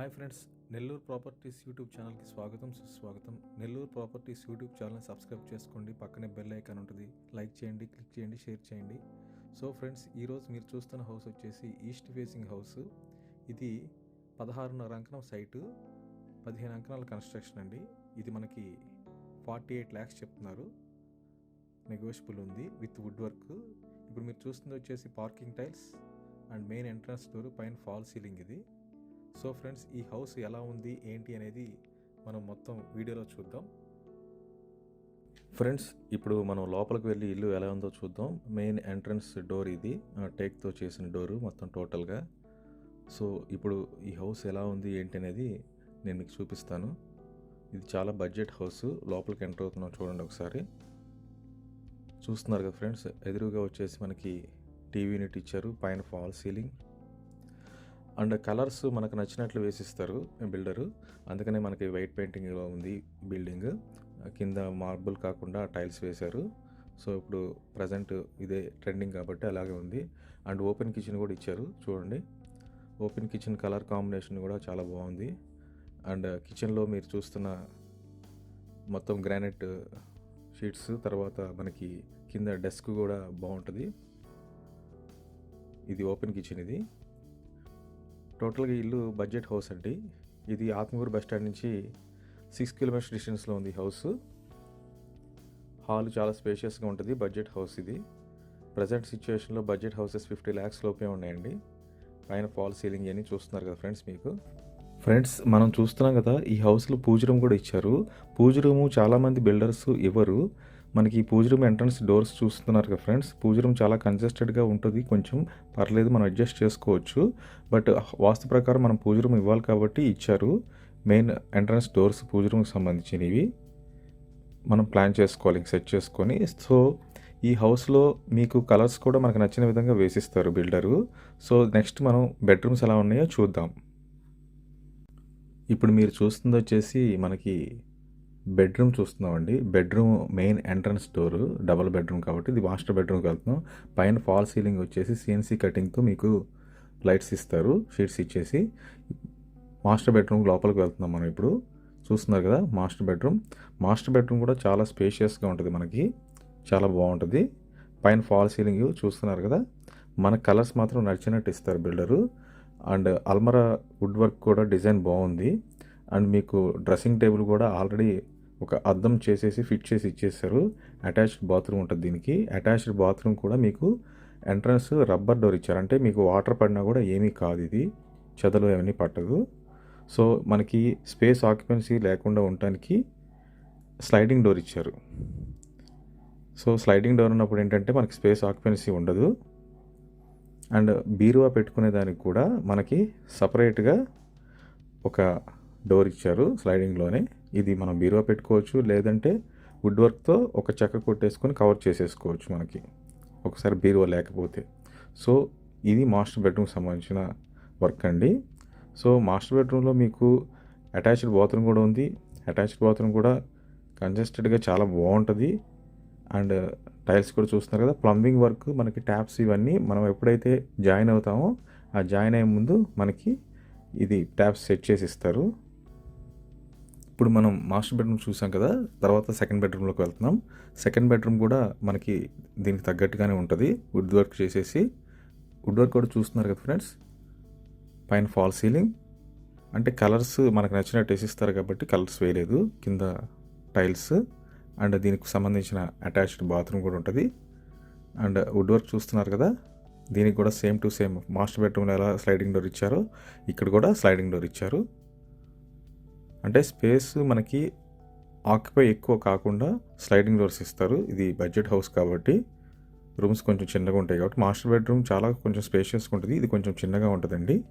Hi friends Nellore properties YouTube ఛానల్కి స్వాగతం సుస్వాగతం. Nellore properties YouTube channel subscribe చేసుకోండి. పక్కనే బెల్ ఐకాన్ ఉంటుంది. లైక్ చేయండి క్లిక్ చేయండి షేర్ చేయండి. సో ఫ్రెండ్స్ ఈరోజు మీరు చూస్తున్న హౌస్ వచ్చేసి ఈస్ట్ ఫేసింగ్ హౌస్. ఇది పదహారున్నర అంకణం సైటు పదిహేను అంకణాల కన్స్ట్రక్షన్ అండి. ఇది మనకి ఫార్టీ ఎయిట్ ల్యాక్స్ చెప్తున్నారు. నెగోషియబుల్ ఉంది విత్ వుడ్ వర్క్. ఇప్పుడు మీరు చూస్తుంది వచ్చేసి parking tiles and main entrance door పైన ఫాల్ సీలింగ్ ఇది. సో ఫ్రెండ్స్ ఈ హౌస్ ఎలా ఉంది ఏంటి అనేది మనం మొత్తం వీడియోలో చూద్దాం. ఫ్రెండ్స్ ఇప్పుడు మనం లోపలికి వెళ్ళి ఇల్లు ఎలా ఉందో చూద్దాం. మెయిన్ ఎంట్రన్స్ డోర్ ఇది. టేక్తో చేసిన డోరు మొత్తం టోటల్గా సో ఇప్పుడు ఈ హౌస్ ఎలా ఉంది ఏంటి అనేది నేను మీకు చూపిస్తాను. ఇది చాలా బడ్జెట్ హౌస్. లోపలికి ఎంటర్ అవుతున్నాం చూడండి ఒకసారి. చూస్తున్నారు కదా ఫ్రెండ్స్ ఎదురుగా వచ్చేసి మనకి టీవీ యూనిట్ ఇచ్చారు పైన ఫాల్ సీలింగ్. అండ్ కలర్స్ మనకు నచ్చినట్లు వేసిస్తారు బిల్డరు. అందుకనే మనకి వైట్ పెయింటింగ్లో ఉంది బిల్డింగ్. కింద మార్బుల్ కాకుండా టైల్స్ వేశారు. సో ఇప్పుడు ప్రజెంట్ ఇదే ట్రెండింగ్ కాబట్టి అలాగే ఉంది. అండ్ ఓపెన్ కిచెన్ కూడా ఇచ్చారు. చూడండి. ఓపెన్ కిచెన్ కలర్ కాంబినేషన్ కూడా చాలా బాగుంది. అండ్ కిచెన్లో మీరు చూస్తున్న మొత్తం గ్రానైట్ షీట్స్ తర్వాత మనకి కింద డెస్క్ కూడా బాగుంటుంది. ఇది ఓపెన్ కిచెన్ ఇది. టోటల్గా ఇల్లు బడ్జెట్ హౌస్ అండి. ఇది ఆత్మకూరు బస్ స్టాండ్ నుంచి సిక్స్ కిలోమీటర్స్ డిస్టెన్స్లో ఉంది హౌస్. హాల్ చాలా స్పేషియస్గా ఉంటుంది బడ్జెట్ హౌస్ ఇది. ప్రజెంట్ సిచ్యువేషన్లో బడ్జెట్ హౌసెస్ ఫిఫ్టీ ల్యాక్స్ లోపే ఉన్నాయండి. పైన ఫాల్ సీలింగ్ అని చూస్తున్నారు కదా ఫ్రెండ్స్ మీకు. ఫ్రెండ్స్ మనం చూస్తున్నాం కదా ఈ హౌస్లో పూజ రూమ్ కూడా ఇచ్చారు. పూజ రూము చాలామంది బిల్డర్స్ ఇవ్వరు. మనకి ఈ పూజ రూమ్ ఎంట్రన్స్ డోర్స్ చూస్తున్నారు కదా ఫ్రెండ్స్. పూజ రూమ్ చాలా కంజెస్టెడ్గా ఉంటుంది. కొంచెం పర్లేదు మనం అడ్జస్ట్ చేసుకోవచ్చు. బట్ వాస్తు ప్రకారం మనం పూజ రూమ్ ఇవ్వాలి కాబట్టి ఇచ్చారు. మెయిన్ ఎంట్రన్స్ డోర్స్ పూజ రూమ్కి సంబంధించినవి. మనం ప్లాన్ చేసుకోవాలి సెట్ చేసుకొని. సో ఈ హౌస్లో మీకు కలర్స్ కూడా మనకు నచ్చిన విధంగా వేసిస్తారు బిల్డరు. సో నెక్స్ట్ మనం బెడ్రూమ్స్ ఎలా ఉన్నాయో చూద్దాం. ఇప్పుడు మీరు చూస్తుంది వచ్చేసి మనకి బెడ్రూమ్ చూస్తున్నామండి. Bedroom main entrance door double bedroom కాబట్టి ఇది మాస్టర్ బెడ్రూమ్కి వెళ్తున్నాం. పైన ఫాల్ సీలింగ్ వచ్చేసి సిఎన్సీ కటింగ్తో మీకు లైట్స్ ఇస్తారు షీట్స్ ఇచ్చేసి. మాస్టర్ బెడ్రూమ్ లోపలికి వెళ్తున్నాం మనం ఇప్పుడు. చూస్తున్నారు కదా మాస్టర్ బెడ్రూమ్. మాస్టర్ బెడ్రూమ్ కూడా చాలా స్పేషియస్గా ఉంటుంది మనకి. చాలా బాగుంటుంది. పైన ఫాల్ సీలింగ్ చూస్తున్నారు కదా మన కలర్స్ మాత్రం నచ్చినట్టు ఇస్తారు బిల్డరు. అండ్ అల్మరా వుడ్ వర్క్ కూడా డిజైన్ బాగుంది. అండ్ మీకు డ్రెస్సింగ్ టేబుల్ కూడా ఆల్రెడీ ఒక అద్దం చేసేసి ఫిట్ చేసి ఇచ్చేస్తారు. అటాచ్డ్ బాత్రూమ్ ఉంటుంది దీనికి. అటాచ్డ్ బాత్రూమ్ కూడా మీకు ఎంట్రన్స్ రబ్బర్ డోర్ ఇచ్చారు. అంటే మీకు వాటర్ పడినా కూడా ఏమీ కాదు ఇది. చెదలు ఏమీ పట్టదు. సో మనకి స్పేస్ ఆక్యుపెన్సీ లేకుండా ఉండటానికి స్లైడింగ్ డోర్ ఇచ్చారు. సో స్లైడింగ్ డోర్ ఉన్నప్పుడు ఏంటంటే మనకి స్పేస్ ఆక్యుపెన్సీ ఉండదు. అండ్ బీరువా పెట్టుకునే దానికి కూడా మనకి సపరేట్గా ఒక డోర్ ఇచ్చారు స్లైడింగ్లోనే ఇది మనం బీరువా పెట్టుకోవచ్చు లేదంటే వుడ్ వర్క్తో ఒక చెక్క కొట్టేసుకొని కవర్ చేసేసుకోవచ్చు మనకి. ఒకసారి బీరువా లేకపోతే. సో ఇది మాస్టర్ బెడ్రూమ్కి సంబంధించిన వర్క్ అండి. సో మాస్టర్ బెడ్రూమ్లో మీకు అటాచ్డ్ బాత్రూమ్ కూడా ఉంది. అటాచ్డ్ బాత్రూమ్ కూడా కంజెస్టెడ్గా చాలా బాగుంటుంది. అండ్ టైల్స్ కూడా చూస్తున్నారు కదా ప్లంబింగ్ వర్క్ మనకి ట్యాప్స్ ఇవన్నీ. మనం ఎప్పుడైతే జాయిన్ అవుతామో ఆ జాయిన్ అయ్యే ముందు మనకి ఇది ట్యాప్స్ సెట్ చేసి ఇస్తారు. ఇప్పుడు మనం మాస్టర్ బెడ్రూమ్ చూసాం కదా తర్వాత సెకండ్ బెడ్రూమ్లోకి వెళ్తున్నాం. సెకండ్ బెడ్రూమ్ కూడా మనకి దీనికి తగ్గట్టుగానే ఉంటుంది. వుడ్ వర్క్ చేసేసి వుడ్ వర్క్ కూడా చూస్తున్నారు కదా ఫ్రెండ్స్ పైన ఫాల్ సీలింగ్ అంటే కలర్స్ మనకు నచ్చినట్టు వేసిస్తారు కాబట్టి కలర్స్ వేయలేదు. కింద టైల్స్ అండ్ దీనికి సంబంధించిన అటాచ్డ్ బాత్రూమ్ కూడా ఉంటుంది. అండ్ వుడ్ వర్క్ చూస్తున్నారు కదా దీనికి కూడా సేమ్ టు సేమ్ మాస్టర్ బెడ్రూమ్లో ఎలా స్లైడింగ్ డోర్ ఇచ్చారో ఇక్కడ కూడా స్లైడింగ్ డోర్ ఇచ్చారు. అంటే స్పేస్ మనకి ఆక్యుపై ఎక్కువ కాకుండా స్లైడింగ్ డోర్స్ ఇస్తారు. ఇది బడ్జెట్ హౌస్ కాబట్టి రూమ్స్ కొంచెం చిన్నగా ఉంటాయి కాబట్టి మాస్టర్ బెడ్రూమ్ చాలా కొంచెం స్పేషియస్గా ఉంటుంది. ఇది కొంచెం చిన్నగా ఉంటుందండి.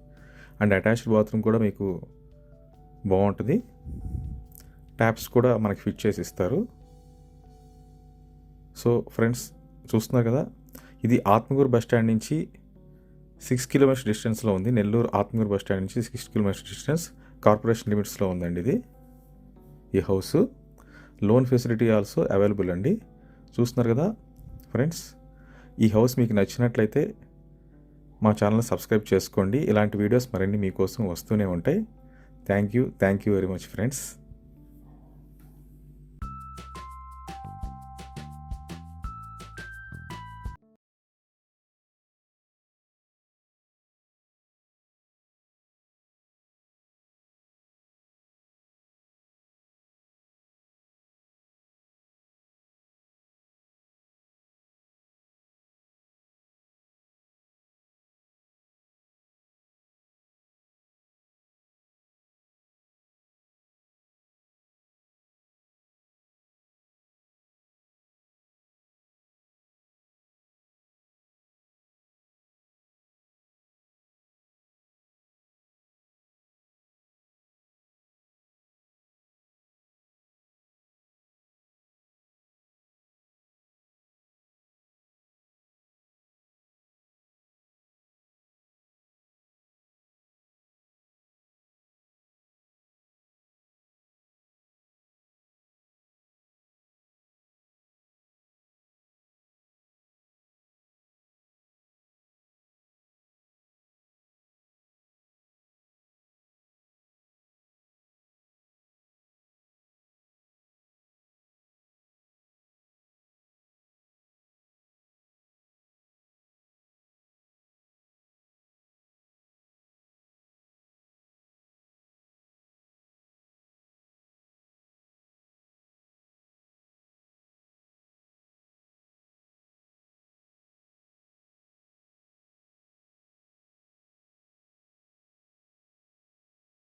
అండ్ అటాచ్డ్ బాత్రూమ్ కూడా మీకు బాగుంటుంది. ట్యాప్స్ కూడా మనకి ఫిట్ చేసి ఇస్తారు. సో ఫ్రెండ్స్ చూస్తున్నారు కదా ఇది ఆత్మగూరు బస్ స్టాండ్ నుంచి సిక్స్ కిలోమీటర్స్ డిస్టెన్స్లో ఉంది. నెల్లూరు ఆత్మగూరు బస్ స్టాండ్ నుంచి సిక్స్ కిలోమీటర్స్ డిస్టెన్స్. కార్పొరేషన్ లిమిట్స్లో ఉందండి ఇది. ఈ house. Loan facility also available అండి. చూస్తున్నారు కదా ఫ్రెండ్స్ ఈ హౌస్ మీకు నచ్చినట్లయితే మా ఛానల్ సబ్స్క్రైబ్ చేసుకోండి. ఇలాంటి వీడియోస్ మరిన్ని మీకోసం వస్తూనే ఉంటాయి. Thank you thank you very much friends.